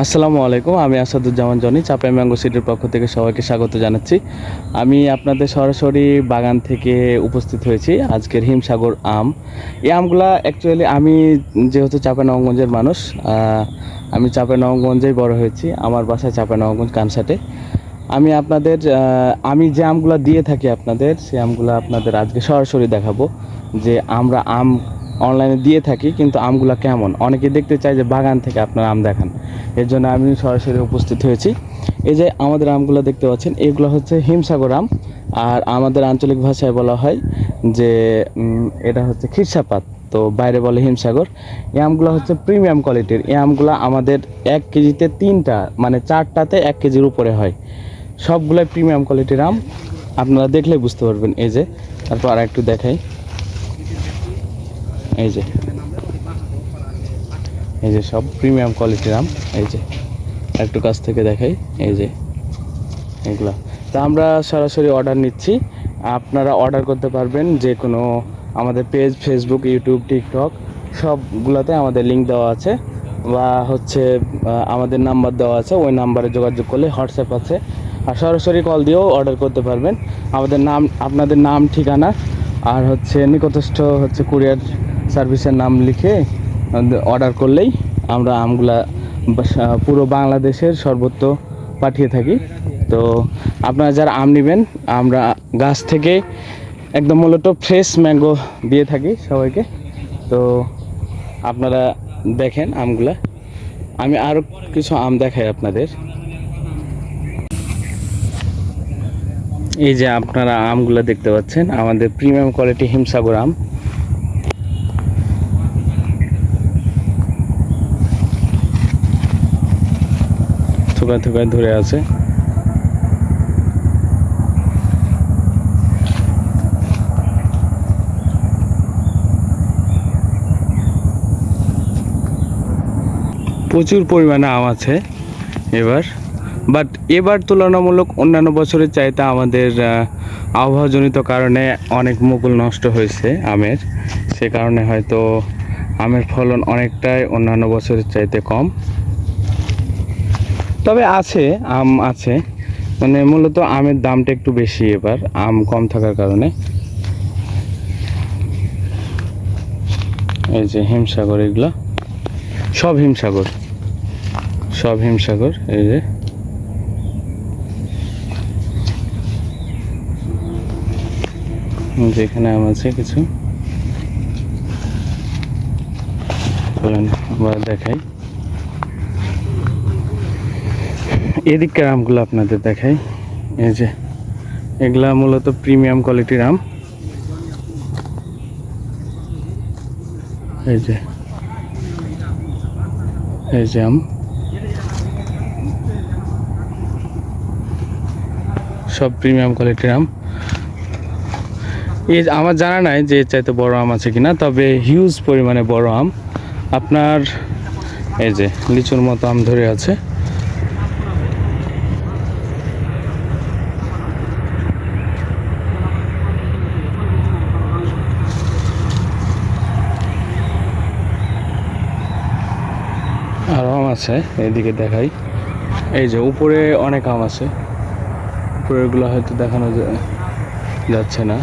আসসালামু আলাইকুম, আমি আসাদুজ্জামান জনি, চাপাই ম্যাঙ্গো সিটির পক্ষ থেকে সবাইকে স্বাগত জানাচ্ছি। আমি আপনাদের সরাসরি বাগান থেকে উপস্থিত হয়েছি, আজকের হিমসাগর আম। এই আমগুলা অ্যাকচুয়ালি আমি যেহেতু চাপা নবগঞ্জের মানুষ আমি চাপা নবগঞ্জেই বড় হয়েছি, আমার বাসায় চাপা নবগঞ্জ কানসাটে। আমি আপনাদের আমি যে আমগুলা দিয়ে থাকি আপনাদের সেই আমগুলো আপনাদের আজকে সরাসরি দেখাবো, যে আমরা আম অনলাইনে দিয়ে থাকি, কিন্তু আমগুলা কেমন? অনেকে দেখতে চায় যে বাগান থেকে আপনার আম দেখান। এর জন্য আমি সরাসরি উপস্থিত হয়েছি। এই যে আমাদের আমগুলো দেখতে পাচ্ছেন, এগুলো হচ্ছে হিমসাগর আম। আর আমাদের আঞ্চলিক ভাষায় বলা হয় যে এটা হচ্ছে খিরসাপাত তো বাইরে বলে হিমসাগর। এই আমগুলো হচ্ছে প্রিমিয়াম কোয়ালিটির এই আমগুলো আমাদের এক কেজিতে তিনটা মানে চারটাতে এক কেজির উপরে হয়। সবগুলোই প্রিমিয়াম কোয়ালিটির আম। আপনারা দেখলে বুঝতে পারবেন। এই যে, তারপর আর একটু দেখাই। এই যে। এই যে সব প্রিমিয়াম কোয়ালিটির আম এই যে। একটু কাছ থেকে দেখাই, এই যে। এগুলা। তা আমরা সরাসরি অর্ডার নিচ্ছি। আপনারা অর্ডার করতে পারবেন যে কোনো আমাদের পেজ ফেসবুক ইউটিউব টিকটক সবগুলোতে আমাদের লিঙ্ক দেওয়া আছে। বা হচ্ছে আমাদের নাম্বার দেওয়া আছে, ওই নাম্বারে যোগাযোগ করলে হোয়াটসঅ্যাপ আছে। আর সরাসরি কল দিয়েও অর্ডার করতে পারবেন। আমাদের নাম, আপনাদের নাম, ঠিকানা, আর হচ্ছে নিকটস্থ হচ্ছে কুরিয়ার সার্ভিসের নাম লিখে অর্ডার করলেই আমরা আমগুলা পুরো বাংলাদেশের সর্বত্র পাঠিয়ে থাকি। তো আপনারা যারা আম নেবেন, আমরা গাছ থেকে একদম মূলত ফ্রেশ ম্যাঙ্গো দিয়ে থাকি সবাইকে। তো আপনারা দেখেন আমগুলা। আমি আরও কিছু আম দেখাই আপনাদের। এই যে আপনারা আমগুলো দেখতে পাচ্ছেন, আমাদের প্রিমিয়াম কোয়ালিটি হিমসাগর আম। থুকা থুকা ধরে আছে। প্রচুর পরিমাণে আম আছে এবার। বাট এবার তুলনামূলক অন্যান্য বছরের চাইতে আমাদের আবহাওয়াজনিত কারণে অনেক মুকুল নষ্ট হয়েছে আমের। সে কারণে হয়তো আমের ফলন অনেকটাই অন্যান্য বছরের চাইতে কম। তবে আছে, আম আছে। মানে মূলত আমের দামটা একটু বেশি এবার, আম কম থাকার কারণে। এই যে হিমসাগর এগুলো। সব হিমসাগর। সব হিমসাগর, এই যে। যেখানে আম আছে কিছু। আবার দেখাই। এদিককার আমগুলো আপনাদের দেখাই। এই যে, এগুলা মূলত প্রিমিয়াম কোয়ালিটির আম। এই যে এই যে আম। সব প্রিমিয়াম কোয়ালিটির আম। এই আমার জানা নাই যে চাইতে বড় আম আছে কিনা, তবে হিউজ পরিমাণে বড় আম। আপনার, এই যে, লিচুর মতো আম ধরে আছে আরও আম আছে এদিকে দেখাই। এই যে উপরে অনেক আম আছে। উপরেরগুলো হয়তো দেখানো যাচ্ছে না।